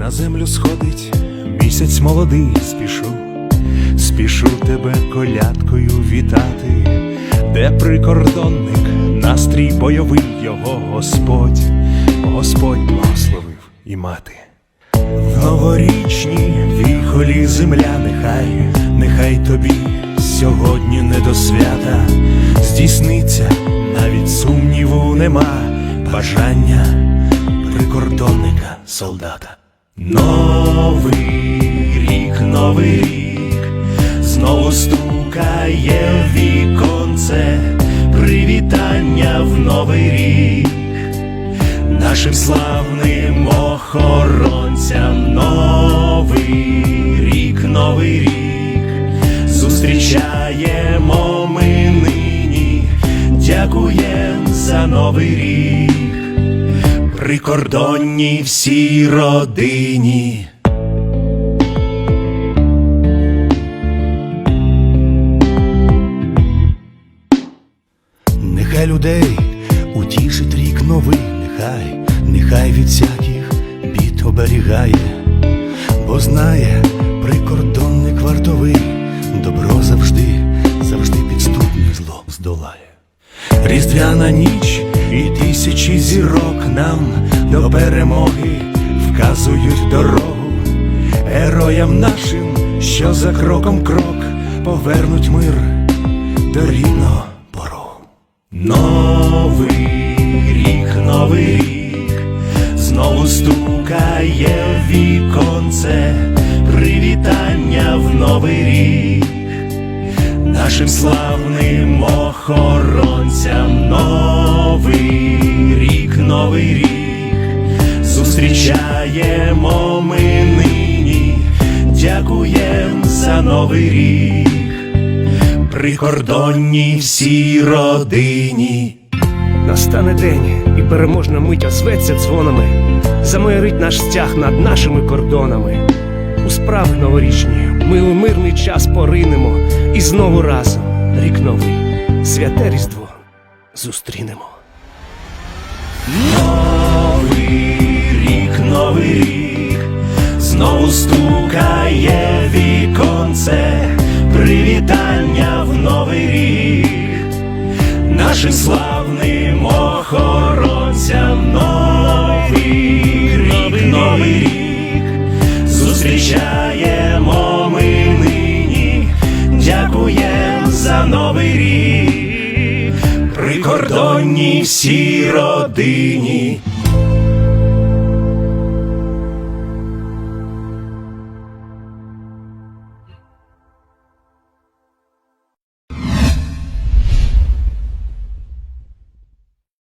на землю сходить. Місяць молодий, спішу, спішу тебе колядкою вітати, де прикордонник, настрій бойовий його Господь, Господь благословив і мати. В новорічній віхолі земля, нехай, нехай тобі сьогодні не до свята. Здійсниться, навіть сумніву нема. Бажання прикордонника солдата. Новий рік, новий рік, знову стукає віконце, привітання в новий рік. Нашим славним охоронцям новий рік, новий рік, зустрічаємо ми нині, дякуєм за новий рік, прикордонній всій родині. Нехай людей утішить рік новий, нехай, нехай від всяких бід оберігає, бо знає прикордонник вартовий, добро завжди, завжди підступне зло здолає. Різдвяна ніч і тисячі зірок нам до перемоги вказують дорогу героям нашим, що за кроком крок повернуть мир до рідного порогу. Новий рік, новий рік, знову стукає в віконце, привітання в новий рік нашим славним охоронцям зустрічаємо ми нині, дякуєм за новий рік, прикордонній всій родині. Настане день, і переможна мить озветься дзвонами, замайорить наш стяг над нашими кордонами. У справи новорічні ми у мирний час поринемо і знову разом рік новий, святе різдво зустрінемо. Новий привітання в новий рік, нашим славним охоронцям новий рік, новий рік, зустрічаємо ми нині, дякуєм за новий рік, прикордонній всій родині.